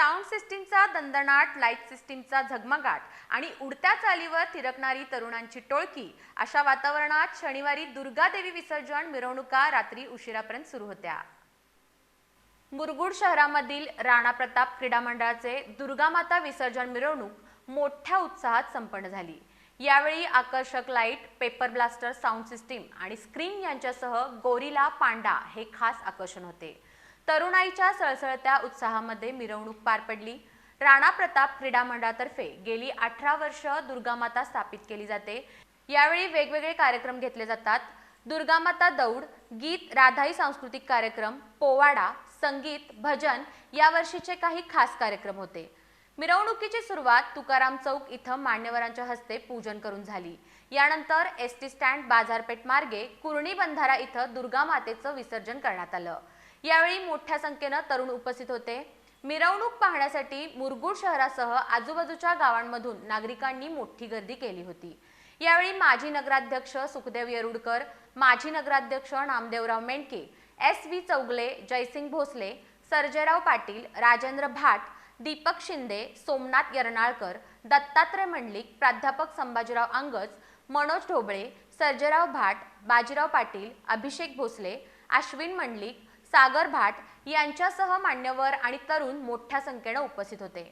Sound सिस्टीमचा दंदनाट light सिस्टीमचा झगमगाट आणि उडत्या चालीवर थिरकणारी तरुणांची टोळकी. अशा वातावरणात शनिवारी दुर्गादेवी विसर्जन मिरवणुका रात्री उशिरापर्यंत सुरू होत्या. मुरगुड शहरामधील राणा प्रताप क्रीडा मंडळाचे दुर्गामाता विसर्जन मिरवणूक मोठ्या उत्साहात संपन्न झाली. यावेळी आकर्षक light paper blaster sound system आणि स्क्रीन यांच्यासह गोरिला पांडा हे खास आकर्षण होते. तरुणाईच्या सळसळत्या उत्साहामध्ये मिरवणूक पार पडली. राणा प्रताप क्रीडा मंडळातर्फे गेली अठरा वर्ष दुर्गामाता स्थापित केली जाते. यावेळी वेगवेगळे कार्यक्रम घेतले जातात. दुर्गामाता दौड गीत राधाई सांस्कृतिक कार्यक्रम पोवाडा संगीत भजन या वर्षीचे काही खास कार्यक्रम होते. मिरवणुकीची सुरुवात तुकाराम चौक इथं मान्यवरांच्या हस्ते पूजन करून झाली. यानंतर एस टी स्टँड बाजारपेठ मार्गे कुर्णी बंधारा इथं दुर्गा मातेचं विसर्जन करण्यात आलं. यावेळी मोठ्या संख्येनं तरुण उपस्थित होते. मिरवणूक पाहण्यासाठी मुरगुड शहरासह आजूबाजूच्या गावांमधून नागरिकांनी मोठी गर्दी केली होती. यावेळी माजी नगराध्यक्ष सुखदेव येरुडकर माजी नगराध्यक्ष नामदेवराव मेंडके एस व्ही चौगले जयसिंग भोसले सर्जेराव पाटील राजेंद्र भाट दीपक शिंदे सोमनाथ यरनाळकर दत्तात्रय मंडलिक प्राध्यापक संभाजीराव अंगज मनोज ढोबळे सर्जेराव भाट बाजीराव पाटील अभिषेक भोसले अश्विन मंडलिक सागर भाट यांच्यासह मान्यवर आणि तरुण मोठ्या संख्येनं उपस्थित होते.